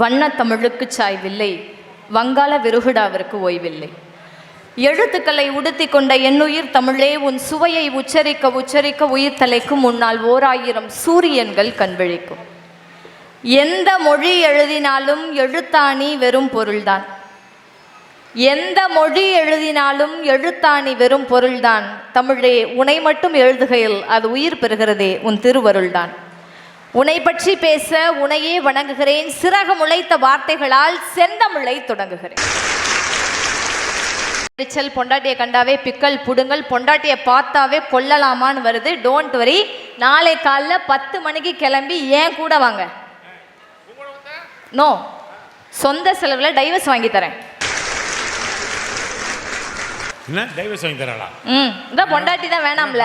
வண்ணத் தமிழுக்கு சாய்வில்லை. வங்காள விருகுடாவிற்கு ஓய்வில்லை. எழுத்துக்களை உடுத்தி கொண்ட என்னுயிர் தமிழே உன் சுவையை உச்சரிக்க உச்சரிக்க உயிர் தலைக்கும் முன்னால் ஓர் ஆயிரம் சூரியன்கள் கண்விழிக்கும். எந்த மொழி எழுதினாலும் எழுத்தாணி வெறும் பொருள்தான். எந்த மொழி எழுதினாலும் எழுத்தாணி வெறும் பொருள்தான். தமிழே உனை மட்டும் எழுதுகையில் அது உயிர் பெறுகிறதே உன் திருவருள்தான். உன்னை பற்றி பேச உனையே வணங்குகிறேன். சிறகு முளைத்த வார்த்தைகளால் செந்தமிழை தொடங்குகிறேன். எரிச்சல் பொண்டாட்டியை கண்டாவே பிக்கல் புடுங்கல் பொண்டாட்டியை பார்த்தாவே கொல்லலாமான்னு வருது. டோன்ட் வரி நாளை காலைல பத்து மணிக்கு கிளம்பி ஏன் கூட வாங்க? நோ சொந்த செலவில் டைவர்ஸ் வாங்கி தரேன். என்ன? டைவர்ஸ் வாங்கி தராளா? ம். இந்த பொண்டாட்டி தான் வேணாம்ல.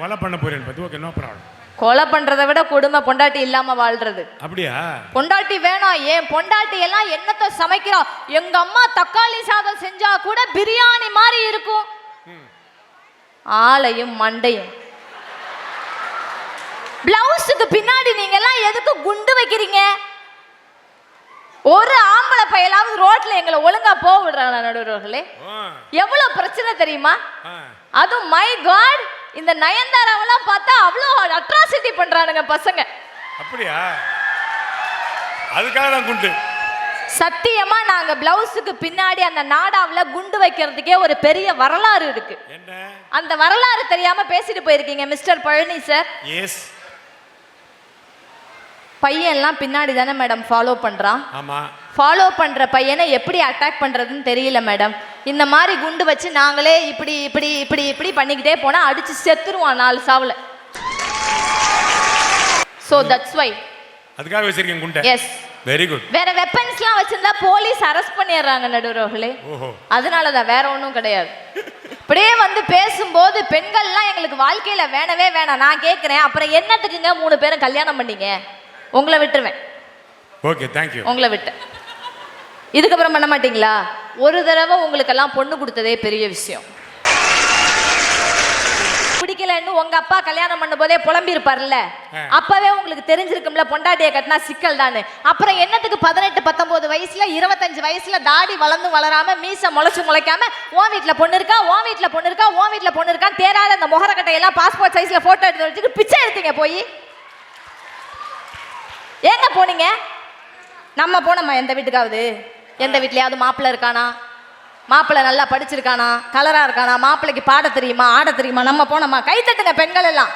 கொலை பண்ண போறேன் பத்தி ஓகே நோ ப்ராப்ளம் கொலை பண்றதை விட கொடுமை பொண்டாட்டி இல்லாம வாழ்றது. அப்படியா? பொண்டாட்டி வேணாம். ஏன் பொண்டாட்டி எல்லாம் என்னத்த சமைக்கிறா? எங்க அம்மா தக்காளி சாதம் செஞ்சா கூட பிரியாணி மாதிரி இருக்கும். ஆளையும் மண்டையும். பிளவுஸுக்கு பின்னாடி நீங்க எல்லாம் எதுக்கு குண்டு வைக்கிறீங்க? ஒரு ஆம்பளை பையலாவது ரோட்ல எங்களை ஒழுங்கா போக விடுறாங்க நடுவர்களே? எவ்வளவு பிரச்சனை தெரியுமா? அதுவும் மை காட் இந்த நயன்தாராவெல்லாம் பார்த்தா அவ்வளோ அட்ராசிட்டி பண்றானுங்க பசங்க. அப்படியா? அதுக்காக தான் குண்டு. சத்தியமா நாங்க பிளவுஸுக்கு பின்னாடி அந்த நாடாவுல குண்டு வைக்கிறதுக்கே ஒரு பெரிய வரலாறு இருக்கு. என்ன? அந்த வரலாறு தெரியாம பேசிட்டு போயிருக்கீங்க மிஸ்டர் பழனி சார். எஸ் பையன்லாம் பின்னாடி தானே மேடம் ஃபாலோ பண்றான். ஆமா. ஃபாலோ பண்ற பையனை எப்படி அட்டாக் பண்றதுன்னு தெரியல மேடம். இந்த மாதிரி குண்டு வச்சு நாங்களே இப்படி இப்படி இப்படி இப்படி பண்ணிக்கிட்டே போனா அடிச்சு செத்துருவான் நாலு சாவுல. ஸோ தட்ஸ் வை அதுக்காக வச்சிருக்கேன் குண்டை? எஸ் வெரி குட் வேற வெப்பன்ஸ்லாம் வச்சிருந்தா போலீஸ் அரெஸ்ட் பண்ணிடுறாங்க நடுவர்களே அதனால தான் வேற ஒன்றும் கிடையாது. இப்படியே வந்து பேசும்போது பெண்கள்லாம் எங்களுக்கு வாழ்க்கையில வேணவே வேணாம். நான் கேட்குறேன் அப்புறம் என்னத்துக்குங்க மூணு பேரும் கல்யாணம் பண்ணீங்க? உங்களை விட்டுருவேன். ஓகே தேங்க்யூ உங்களை விட்டு. இதுக்கப்புறம் பண்ண மாட்டீங்களா? ஒரு தடவை உங்களுக்கெல்லாம் பொண்ணு கொடுத்ததே பெரிய விஷயம். பிடிக்கலன்னு உங்க அப்பா கல்யாணம் பண்ணும் போதே புலம்பி இருப்பார்ல. அப்பவே உங்களுக்கு தெரிஞ்சிருக்கும்ல பொண்டாட்டியை கட்டினா சிக்கல் தானே அப்புறம் என்னத்துக்கு பதினெட்டு பத்தொன்பது வயசுல இருபத்தஞ்சு வயசுல தாடி வளர்ந்து வளராம மீச முளைச்சு முளைக்காம உன் வீட்ல பொண்ணு இருக்கா? உன் வீட்ல பொண்ணு இருக்கா? உன் வீட்ல பொண்ணு இருக்கான்னு தேராத அந்த முகரக்கட்டை எல்லாம் பாஸ்போர்ட் சைஸ்ல போட்டோ எடுத்து வச்சுட்டு பிச்சை எடுத்தீங்க போய்? எங்க போனீங்க? நம்ம போனோமா எந்த வீட்டுக்காவது? எந்த வீட்லயாவது மாப்பிள்ளை இருக்கானா? மாப்பிள்ளை நல்லா படிச்சிருக்கானா? கலரா இருக்கானா? மாப்பிள்ளைக்கு பாட தெரியுமா? ஆட தெரியுமா? நம்ம போனோமா? கை தட்டுங்க பெண்கள் எல்லாம்.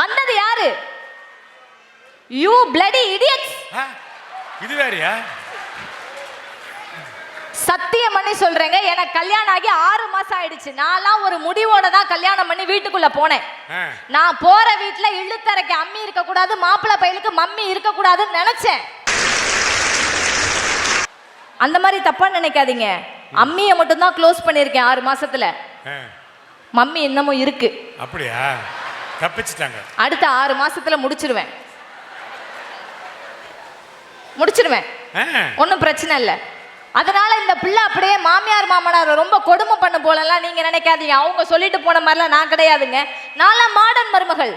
வந்தது யாரு? யூ பிளடி இடியட்ஸ் இது வேறயா? சத்தியம் பண்ணி சொல்றேங்க. எனக்கு கல்யாணம் ஆகி ஆறு மாசம் ஆயிடுச்சு. நான்லாம் ஒரு முடிவோட தான் கல்யாணம் பண்ணி வீட்டுக்குள்ள போனேன். நான் போற வீட்ல இழுத்தரைக்கு அம்மி இருக்க கூடாது மாப்பிள்ளை பையலுக்கு மம்மி இருக்க கூடாதுன்னு நினைச்சேன். அந்த மாதிரி தப்பா நினைக்காதீங்க. அம்மியை மட்டும் தான் க்ளோஸ் பண்ணியிருக்கேன் ஆறு மாசத்துல. மம்மி இன்னமும் இருக்கு. அப்படியா? தப்பிச்சிட்டாங்க. அடுத்த ஆறு மாசத்துல முடிச்சிருவேன். முடிச்சிருவேன். ஒன்றும் பிரச்சனை இல்லை. அதனால இந்த பிள்ளை அப்படியே மாமியார் மாமனார் ரொம்ப கொடுமை பண்ண போலலாம் நீங்க நினைக்காதீங்க. அவங்க சொல்லிட்டு போன மாதிரிலாம் நான் கிடையாதுங்க. நான்லாம் மாடர்ன் மருமகள்.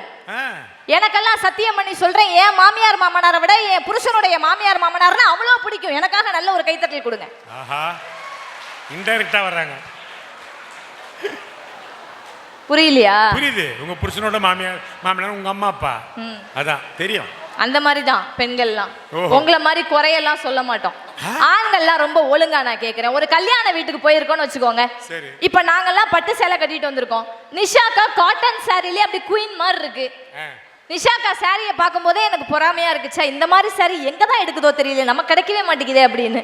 எனக்கெல்லாம் சத்தியம் பண்ணி சொல்றேன் என் மாமியார் மாமனாரை விட என் புருஷனுடைய மாமியார் மாமனார்னா அவ்வளோ பிடிக்கும். எனக்காக நல்ல ஒரு கைத்தட்டல் கொடுங்க. ஆஹா இன்டைரக்டா வர்றாங்க. புரியலையா? புரியுது. உங்க புருஷனோட மாமியார் மாமியார் உங்க அம்மா அப்பா. அதான் தெரியும். அந்த மாதிரி தான் பெண்கள்லாம். உங்களை மாதிரி குறையெல்லாம் சொல்ல மாட்டோம். ஆண்கள்லாம் ரொம்ப ஒழுங்கா நான் கேட்குறேன் ஒரு கல்யாண வீட்டுக்கு போயிருக்கோம்னு வச்சுக்கோங்க. இப்போ நாங்கெல்லாம் பட்டு சேலை கட்டிட்டு வந்திருக்கோம். நிஷாக்கா காட்டன் சாரிலே அப்படி குயின் மாதிரி இருக்கு. நிஷாக்கா சாரியை பார்க்கும்போதே எனக்கு பொறாமையா இருக்குச்சா இந்த மாதிரி சாரி எங்க தான் எடுக்குதோ தெரியல நம்ம கிடைக்கவே மாட்டேங்குதே அப்படின்னு.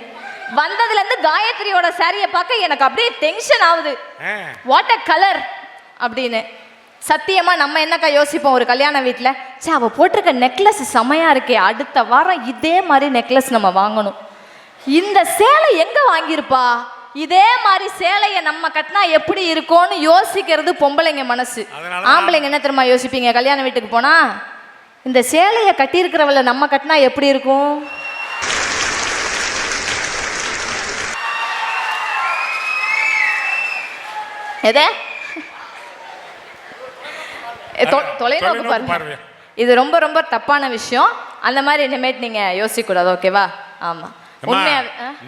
வந்ததுல இருந்து காயத்ரியோட சாரியை பார்க்க எனக்கு அப்படியே டென்ஷன் ஆகுது. வாட் அ கலர் அப்படின்னு. சத்தியமா நம்ம என்னக்கா யோசிப்போம் ஒரு கல்யாண வீட்டில்? சே அவ போட்டிருக்க நெக்லஸ் செமையா இருக்கே அடுத்த வாரம் இதே மாதிரி நெக்லஸ் நம்ம வாங்கணும். இந்த சேலை எங்க வாங்கியிருப்பா? இதே மாதிரி சேலையை நம்ம கட்டினா எப்படி இருக்கும்னு யோசிக்கிறது பொம்பளைங்க மனசு. ஆம்பளைங்க என்ன தெரியுமா யோசிப்பீங்க? கல்யாண வீட்டுக்கு போனா இந்த சேலையை கட்டியிருக்கிறவள நம்ம கட்டினா எப்படி இருக்கும்? எதே? தொலைநோக்கு பாருங்க. இது ரொம்ப ரொம்ப தப்பான விஷயம். அந்த மாதிரி இனிமேட் நீங்க யோசிக்க கூடாது ஓகேவா? ஆமா. அம்மா, உண்மையாவே ஆ?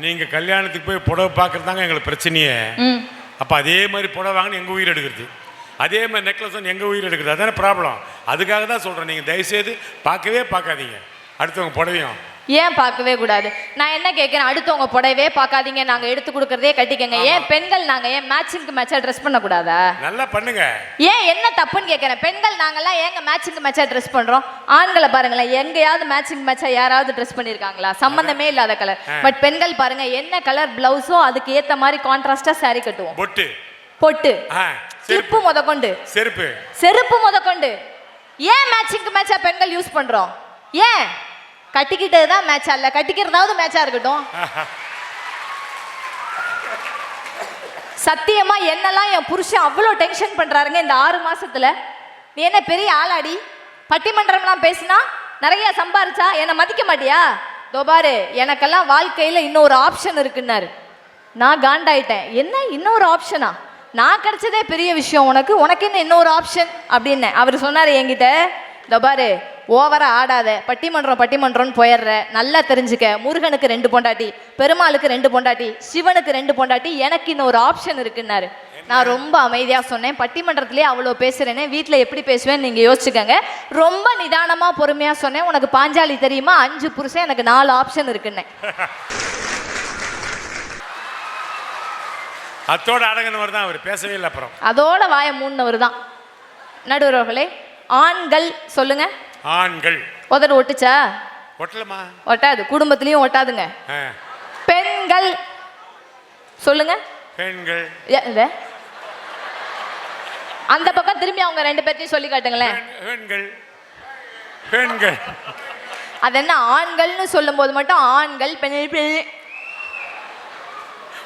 நீங்க கல்யாணத்துக்கு போய் புடவை பார்க்கறதாங்க எங்களுக்கு பிரச்சனையே. அப்ப அதே மாதிரி புடவை வாங்கினு எங்க உயிர் எடுக்கிறது? அதே மாதிரி நெக்லஸ் எங்க உயிர் எடுக்கிறது? அதானே ப்ராப்ளம் அதுக்காக தான் சொல்றேன். நீங்க தயவுசெய்து பார்க்கவே பார்க்காதீங்க. அடுத்தவங்க புடவையும். ஏன் பார்க்கவே கூடாது? நான் என்ன கேட்கிறேன்? அடுத்தவங்க புடவே பார்க்காதீங்க. நாங்க எடுத்து கொடுக்கறதே கட்டிக்கங்க. ஏன் பெண்கள் நாங்க ஏன் மேட்சிங்க்கு மேட்சா ட்ரெஸ் பண்ணக்கூடாதா? நல்லா பண்ணுங்க. ஏன் என்ன தப்புன்னு கேட்குறேன்? பெண்கள் நாங்கெல்லாம் ஏங்க மேட்சிங்க்கு மேட்சா ட்ரெஸ் பண்றோம்? ஆண்களை பாருங்களேன் எங்கேயாவது மேட்சிங் மேட்சா யாராவது ட்ரெஸ் பண்ணியிருக்காங்களா சம்பந்தமே இல்லாத கலர் பட் பெண்கள் பாருங்க என்ன கலர் பிளவுஸோ அதுக்கு ஏத்த மாதிரி கான்ட்ராஸ்டா saree கட்டுவோம். பொட்டு. பொட்டு. செருப்பு. கிளிப்பு முதற்கொண்டு செருப்பு. செருப்பு முதற்கொண்டு ஏன் மேட்சிங்க்கு மேட்சா பெண்கள் யூஸ் பண்றோம்? ஏன்? கட்டிக்கிட்டது தான் மேட்சா இல்ல? கட்டிக்கிறதாவது மேட்சா இருக்கட்டும். சத்தியமா என்னெல்லாம் என் புருஷன் அவ்வளோ டென்ஷன் பண்றாருங்க இந்த ஆறு மாசத்துல? நீ என்ன பெரிய ஆளாடி? பட்டிமன்றம்லாம் பேசினா நிறைய சம்பாரிச்சா? என்னை மதிக்க மாட்டியா? தோபாரு எனக்கெல்லாம் வாழ்க்கையில் இன்னொரு ஆப்ஷன் இருக்குன்னாரு. நான் காண்டாயிட்டேன். என்ன? இன்னொரு ஆப்ஷனா நான் கிடைச்சதே பெரிய விஷயம். உனக்கு உனக்கு என்ன இன்னொரு ஆப்ஷன் அப்படின்னேன் அவர் சொன்னார் என்கிட்ட. தோபாரு பாரு ஓவரா ஆடாத பட்டிமன்றம் பட்டிமன்றம்னு போயிடுற. நல்லா தெரிஞ்சுக்க. முருகனுக்கு ரெண்டு பொண்டாட்டி பெருமாளுக்கு ரெண்டு பொண்டாட்டி சிவனுக்கு ரெண்டு பொண்டாட்டி எனக்கு இன்னொரு ஆப்ஷன் இருக்குன்னாரு. நான் ரொம்ப அமைதியாக சொன்னேன். பட்டிமன்றத்திலே அவ்வளோ பேசுகிறேனே வீட்டில் எப்படி பேசுவேன்னு நீங்கள் யோசிச்சுக்கங்க. ரொம்ப நிதானமாக பொறுமையாக சொன்னேன். உனக்கு பாஞ்சாலி தெரியுமா? அஞ்சு புருஷன் எனக்கு நாலு ஆப்ஷன் இருக்குன்னேன். அத்தோட அடங்கினவர் தான் அவர் பேசவே இல்லை அப்புறம். அதோட வாய மூணவர் தான். நடுவர்களே ஆண்கள் சொல்லுங்க. ஆண்கள். உதடு ஒட்டுச்சா? ஒட்டலமா ஒட்டாது. குடும்பத்திலையும் ஒட்டாதுங்க. பெண்கள். சொல்லுங்க. பெண்கள்? அந்த பக்கம் திரும்பி அவங்க ரெண்டு பேர்த்தையும் சொல்லி காட்டுங்களேன். பெண்- பெண்கள். பெண்கள். அது என்ன ஆண்கள்னு சொல்லும்போது மட்டும் ஆண்கள் பெண். பெண்-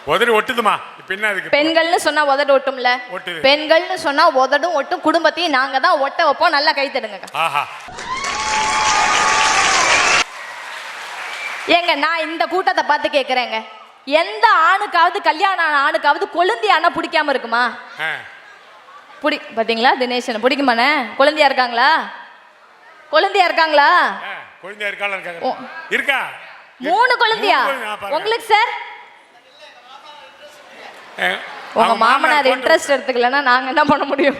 உதறி ஒட்டுதுமா பெண்கள்னு சொன்னா உதடு ஒட்டும்ல. பெண்கள்னு சொன்னா உதடும் ஒட்டும் குடும்பத்தையும் நாங்க தான் ஒட்ட வைப்போம். நல்லா கை தடுங்க. ஏங்க நான் இந்த கூட்டத்தை பார்த்து கேட்குறேங்க எந்த ஆணுக்காவது கல்யாணம் ஆணுக்காவது கொழுந்தி ஆனா பிடிக்காம இருக்குமா? பிடி பாத்தீங்களா தினேசன் பிடிக்குமாண்ணே? குழந்தையா இருக்காங்களா? குழந்தையா இருக்காங்களா? குழந்தையா இருக்காளா இருக்காங்க ஓ. இருக்கா? மூணு குழந்தையா. உங்களுக்கு சார் உங்க மாமனார் இன்ட்ரெஸ்ட் எடுத்துக்கலன்னா நாங்க என்ன பண்ண முடியும்?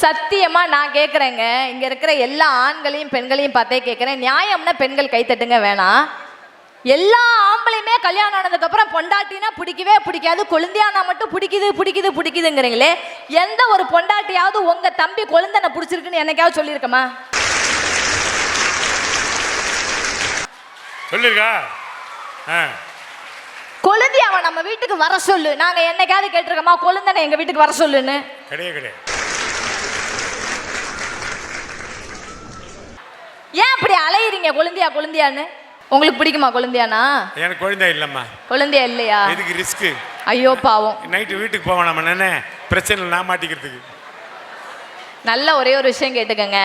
சத்தியமா நான் கேக்குறேங்க. இங்க இருக்கிற எல்லா ஆண்களையும் பெண்களையும் பார்த்தே கேக்குறேன். நியாயம்னா பெண்கள் கைத்தட்டுங்க வேணாம். எல்லா ஆம்பளையுமே கல்யாணம் ஆனதுக்கு அப்புறம் பொண்டாட்டினா பிடிக்கவே பிடிக்காது. கொழுந்தியானா மட்டும் பிடிக்குது பிடிக்குது பிடிக்குதுங்கிறீங்களே. எந்த ஒரு பொண்டாட்டியாவது உங்க தம்பி கொழுந்தனை பிடிச்சிருக்குன்னு என்னைக்காவது சொல்லியிருக்கமா? சொல்லிருக்கா? ஆ. கொழுந்தி அவன் நம்ம வீட்டுக்கு வர சொல்லு. நாங்க என்னைக்காவது கேட்டிருக்கோமா? கொழுந்தனை எங்க வீட்டுக்கு வர சொல்லுன்னு. கிடையாது கிடையாது. ஏன் அப்படி அலையுறீங்க? கொழுந்தியா கொழுந்தியான்னு? உங்களுக்கு பிடிக்குமா கொழுந்தியானா? எனக்கு குழந்தை இல்லைம்மா. கொழுந்தியா இல்லையா? எதுக்கு ரிஸ்க்கு ஐயோ பாவம். நைட்டு வீட்டுக்கு போவேன் நம்ம என்ன? பிரச்சனை நான் மாட்டிக்கிறதுக்கு. நல்ல ஒரே ஒரு விஷயம் கேட்டுக்கங்க.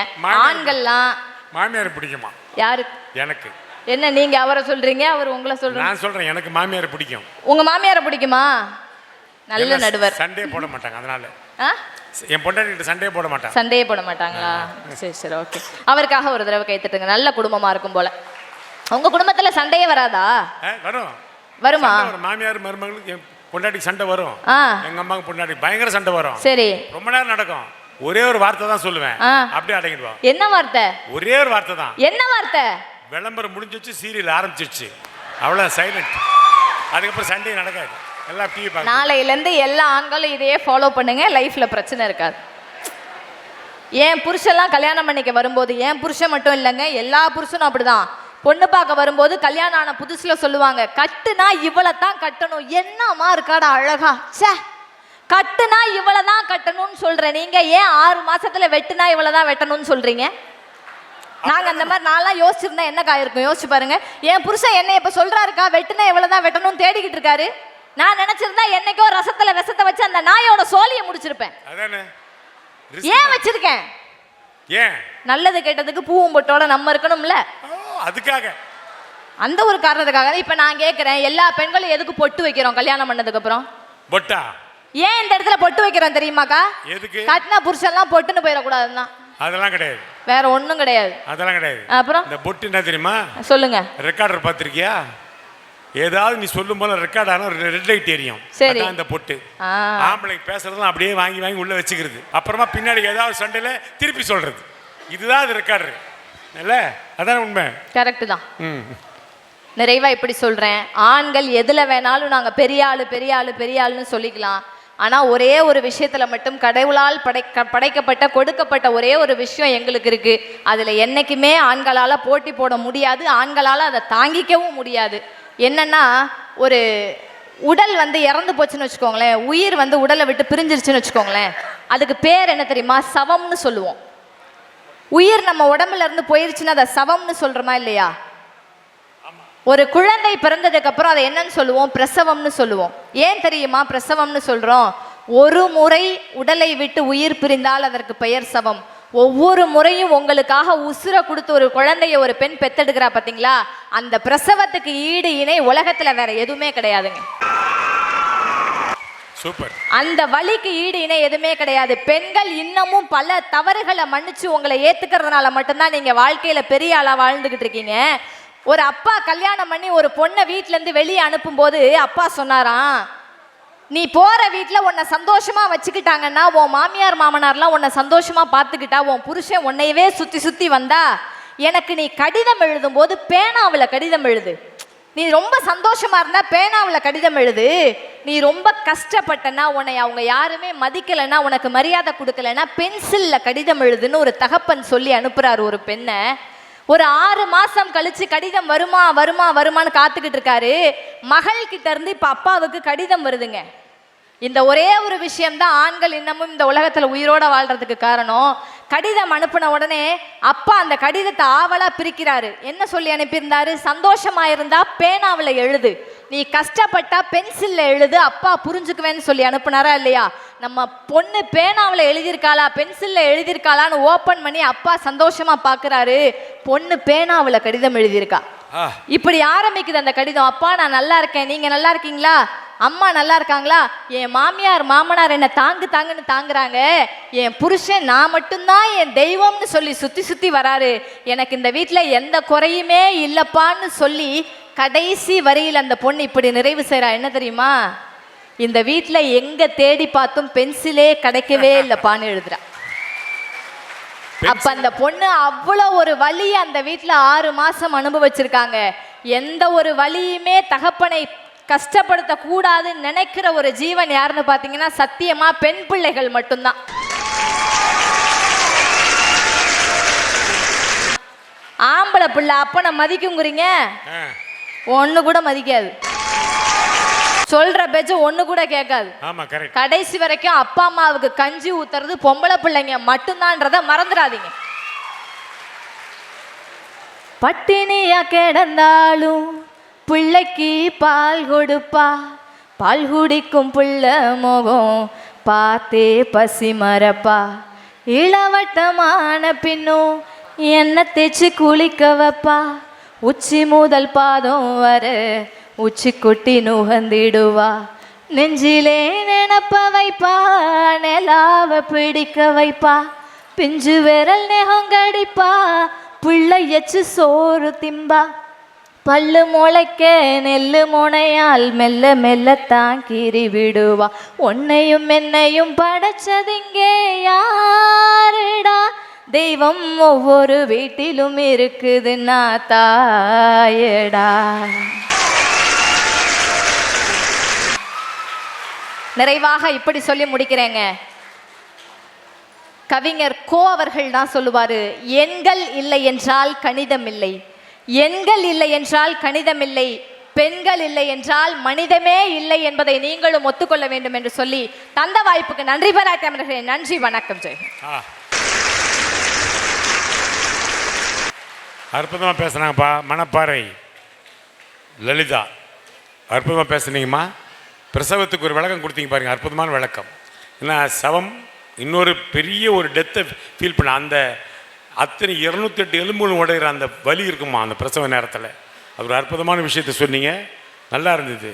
ஆண்கள்லாம் மாமியார் பிடிக்குமா? யாரு? எனக்கு. என்ன நீங்க அவரை சொல்றீங்க அவர் உங்களை சொல்றீங்க? நான் சொல்றேன் எனக்கு மாமியார் பிடிக்கும். உங்க மாமியாரை பிடிக்குமா? நல்ல நடுவர். சண்டே போட மாட்டாங்க அதனால. ஆ? என் பொண்டாட்டிகிட்ட சண்டே போட மாட்டான் சண்டையே போட மாட்டாங்களா? சரி சரி ஓகே அவருக்காக ஒரு தடவை கை தட்டுங்க நல்ல குடும்பமா இருக்கும் போல. உங்க குடும்பத்துல சண்டையே வராதா? வரும். வருமா? மாமியார் மருமகளுக்கு என் பொண்டாட்டிக்கு சண்டை வரும். எங்க அம்மாவுக்கு பொண்டாட்டி பயங்கர சண்டை வரும். சரி. ரொம்ப நேரம் நடக்கும். ஒரே ஒரு வார்த்தை தான் சொல்லுவேன். அப்படியே அடங்கிடுவான் என்ன வார்த்தை? ஒரே ஒரு வார்த்தை தான். என்ன வார்த்தை? விளம்பரம் முடிஞ்சிச்சு சீரியல் ஆரம்பிச்சிருச்சு. அவ்வளோ சைலண்ட் அதுக்கப்புறம் சண்டே நடக்காது. நாளையிலேருந்து எல்லா ஆண்களும் இதையே ஃபாலோ பண்ணுங்க லைஃப்ல பிரச்சனை இருக்காது. ஏன் புருஷன்லாம் கல்யாணம் பண்ணிக்க வரும்போது என் புருஷன் மட்டும் இல்லைங்க எல்லா புருஷனும் அப்படிதான். பொண்ணு பார்க்க வரும்போது கல்யாணம் ஆன புதுசுல சொல்லுவாங்க கட்டுனா இவளை தான் கட்டணும். என்னம்மா இருக்காடா அழகா? ச்சே. கட்டுனா இவளை தான் கட்டணும்னு சொல்றேன் நீங்க ஏன் ஆறு மாசத்துல வெட்டுனா இவளை தான் வெட்டணும்னு சொல்றீங்க? நாங்க அந்த மாதிரி நான்லாம் யோசிச்சிருந்தா என்ன காயிருக்கும் யோசிச்சு பாருங்க. என் புருஷன் என்ன இப்ப சொல்றாருக்கா வெட்டுனா இவ்வளவு தான் வெட்டணும்னு தேடிக்கிட்டு இருக்காரு? நான் நினைச்சிருந்தா என்னைக்கோ ரசத்துல விஷத்தை வச்சு அந்த நாயோட சோழியை முடிச்சிருப்பேன். அதானே? ஏன். வச்சிருக்கேன்? ஏன்? நல்லது கெட்டதுக்கு பூவும் பொட்டோட நம்ம இருக்கணும்ல. அதுக்காக. அந்த ஒரு காரணத்துக்காக இப்ப நான் கேட்கிறேன் எல்லா பெண்களும் எதுக்கு பொட்டு வைக்கிறோம் கல்யாணம் பண்ணதுக்கு அப்புறம்? பொட்டா? ஏன் இந்த இடத்துல பொட்டு வைக்கிறோம் தெரியுமாக்கா? எதுக்கு? கட்டின புருஷன்லாம் பொட்டுன்னு போயிடக்கூடாதுன்னா அதெல்லாம் கிடையாது. வேற ஒண்ணும் கிடையாது. அதெல்லாம் கிடையாது. அப்புறம்? இந்த பொட்டு என்ன தெரியுமா? சொல்லுங்க. ரெக்கார்டர் பார்த்துருக்கியா? ஏதாவது நீ சொல்லும் போல ரெக்கார்ட் ஆனால் ரெட் லைட் எரியும். அதான் இந்த பொட்டு. ஆ. ஆம்பளைங்க பேசுறதும் அப்படியே வாங்கி வாங்கி உள்ள வச்சுக்கிறது. அப்புறமா பின்னாடி ஏதாவது சண்டையில் திருப்பி சொல்றது. இதுதான் அது ரெக்கார்டர் இல்ல? அதான் உண்மை. கரெக்ட் தான். ம். நிறைவா இப்படி சொல்றேன். ஆண்கள் எதுல வேணாலும் நாங்க பெரிய ஆளு பெரிய ஆளு பெரிய ஆளுன்னு சொல்லிக்கலாம். ஆனா ஒரே ஒரு விஷயத்துல மட்டும் கடவுளால் படைக்க படைக்கப்பட்ட கொடுக்கப்பட்ட ஒரே ஒரு விஷயம் எங்களுக்கு இருக்கு. அதுல என்னைக்குமே ஆண்களால போட்டி போட முடியாது. ஆண்களால அதை தாங்கிக்கவும் முடியாது. என்னன்னா ஒரு உடல் வந்து இறந்து போச்சுன்னு வச்சுக்கோங்களேன் உயிர் வந்து உடலை விட்டு பிரிஞ்சிருச்சுன்னு வச்சுக்கோங்களேன் அதுக்கு பேர் என்ன தெரியுமா? சவம்னு சொல்லுவோம். உயிர் நம்ம உடம்புல இருந்து போயிருச்சுன்னா அதை சவம்னு சொல்றோமா இல்லையா? ஒரு குழந்தை பிறந்ததுக்கு அப்புறம் அதை என்னன்னு சொல்லுவோம்? பிரசவம்னு சொல்லுவோம். ஏன் தெரியுமா? பிரசவம்னு சொல்றோம். ஒரு முறை உடலை விட்டு உயிர் பிரிந்தால் அதற்கு பெயர் சவம். ஒவ்வொரு முறையும் உங்களுக்காக உசுர கொடுத்து ஒரு குழந்தைய ஒரு பெண் பெத்தெடுக்கிறா பாத்தீங்களா? அந்த பிரசவத்துக்கு ஈடு இணை உலகத்துல வேற எதுவுமே கிடையாதுங்க. சூப்பர் அந்த வலிக்கு ஈடு இணை எதுவுமே கிடையாது. பெண்கள் இன்னமும் பல தவறுகளை மன்னிச்சு உங்களை ஏத்துக்கிறதுனால மட்டும்தான் நீங்க வாழ்க்கையில பெரிய ஆளா வாழ்ந்துகிட்டு இருக்கீங்க. ஒரு அப்பா கல்யாணம் பண்ணி ஒரு பொண்ணை வீட்ல இருந்து வெளியே அனுப்பும்போது அப்பா சொன்னாராம் நீ போற வீட்டில் உன்னை சந்தோஷமா வச்சுக்கிட்டாங்கன்னா உன் மாமியார் மாமனார்லாம் உன்னை சந்தோஷமா பார்த்துக்கிட்டா உன் புருஷன் உன்னையவே சுத்தி சுத்தி வந்தா எனக்கு நீ கடிதம் எழுதும்போது பேனாவில் கடிதம் எழுது. நீ ரொம்ப சந்தோஷமா இருந்தா பேனாவில் கடிதம் எழுது. நீ ரொம்ப கஷ்டப்பட்டனா உன்னை அவங்க யாருமே மதிக்கலைன்னா உனக்கு மரியாதை கொடுக்கலன்னா பென்சிலில் கடிதம் எழுதுன்னு ஒரு தகப்பன் சொல்லி அனுப்புறாரு ஒரு பெண்ணை. ஒரு ஆறு மாசம் கழிச்சு கடிதம் வருமா வருமா வருமான்னு காத்துக்கிட்டு இருக்காரு. மகள் கிட்ட இருந்து இப்ப அப்பாவுக்கு கடிதம் வருதுங்க. இந்த ஒரே ஒரு விஷயம்தான் ஆண்கள் இன்னமும் இந்த உலகத்துல உயிரோட வாழ்றதுக்கு காரணம். கடிதம் அனுப்பின உடனே அப்பா அந்த கடிதத்தை ஆவலா பிரிக்கிறாரு. என்ன சொல்லி அனுப்பியிருந்தாரு? சந்தோஷமா இருந்தா பேனாவில் எழுது. நீ கஷ்டப்பட்டா பென்சில்ல எழுது அப்பா புரிஞ்சுக்குவேன்னு சொல்லி அனுப்புனாரா இல்லையா? நம்ம பொண்ணு பேனாவுல எழுதியிருக்காளா பென்சில்ல எழுதியிருக்காளான்னு ஓபன் பண்ணி அப்பா சந்தோஷமா பாக்குறாரு பொண்ணு பேனாவுல கடிதம் எழுதியிருக்கா. இப்படி ஆரம்பிக்குது அந்த கடிதம். அப்பா நான் நல்லா இருக்கேன். நீங்க நல்லா இருக்கீங்களா? அம்மா நல்லா இருக்காங்களா? என் மாமியார் மாமனார் என்ன தாங்கு தாங்குன்னு தாங்குறாங்க. என் புருஷன் நான் மட்டும்தான் என் தெய்வம்னு சொல்லி சுத்தி சுத்தி வராரு. எனக்கு இந்த வீட்ல எந்த குறையுமே இல்லப்பான்னு சொல்லி கடைசி வரியில் அந்த பொண்ணு இப்படி நிறைவு செய்றா. என்ன தெரியுமா? இந்த வீட்ல எங்க தேடி பார்த்தும் பென்சிலே கிடைக்கவே இல்லப்பான்னு எழுதுறா. அப்ப அந்த பொண்ணு அவ்வளோ ஒரு வலி அந்த வீட்ல ஆறு மாசம் அனுபவிச்சிருக்காங்க. எந்த ஒரு வலியுமே தகப்பனை கஷ்டப்படுத்த கூடாதுன்னு நினைக்கிற ஒரு ஜீவன் யாருன்னு பாத்தீங்கன்னா சத்தியமா பெண் பிள்ளைகள் மட்டும்தான். ஆம்பளை பிள்ளை அப்பனை மதிக்குங்கிறீங்க? ஒண்ணு கூட மதிக்காது. சொல்ற பேச்சு ஒண்ணு கூட கேட்காது. ஆமாம் கரெக்ட் கடைசி வரைக்கும் அப்பா அம்மாவுக்கு கஞ்சி ஊத்துறது பொம்பளை பிள்ளைங்க மட்டும்தான்றத மறந்துடாதீங்க. பட்டினியா கிடந்தாலும் பிள்ளைக்கு பால் கொடுப்பா. பால் குடிக்கும் பிள்ளை முகம் பார்த்தே பசி மறப்பா. இளவட்டமான பின்னும் எண்ணெய் தேய்ச்சி குளிக்க வைப்பா. உச்சி முதல் பாதம் வர உச்சி கொட்டி நுகர்ந்திடுவா. நெஞ்சிலே நினப்ப வைப்பா நிலாவ பிடிக்க வைப்பா. பிஞ்சு விரல் நெகங்கடிப்பா பிள்ளை எச்சு சோறு திம்பா. பல்லு முளைக்க நெல்லு முனையால் மெல்ல மெல்லத்தான் கீறி விடுவா. உன்னையும் என்னையும் படைச்சதிங்கே யாருடா? தெய்வம் ஒவ்வொரு வீட்டிலும் இருக்குதுன்னா தாயடா. நிறைவாக இப்படி சொல்லி முடிக்கிறேங்க. கவிஞர் கோ அவர்கள் தான் சொல்லுவார் எண்கள் இல்லை என்றால் கணிதம் இல்லை. எண்கள் இல்லை என்றால் கணிதம் இல்லை. பெண்கள் இல்லை என்றால் மனிதமே இல்லை என்பதை நீங்களும் ஒத்துக்கொள்ள வேண்டும் என்று சொல்லி தந்த வாய்ப்புக்கு நன்றி பாராட்டி நன்றி வணக்கம் ஜெய் ஆ. அற்புதமாக பேசுனாங்கப்பா. மணப்பாறை. லலிதா அற்புதமாக பேசுனீங்கம்மா. பிரசவத்துக்கு ஒரு விளக்கம் கொடுத்தீங்க பாருங்க அற்புதமான விளக்கம். ஏன்னா சவம் இன்னொரு பெரிய ஒரு டெத்தை ஃபீல் பண்ண அந்த அத்தனை இருநூத்தெட்டு எலும்புகள் உடையிற அந்த வலி இருக்குமா அந்த பிரசவ நேரத்தில்? அது ஒரு அற்புதமான விஷயத்த சொன்னீங்க. நல்லா இருந்தது.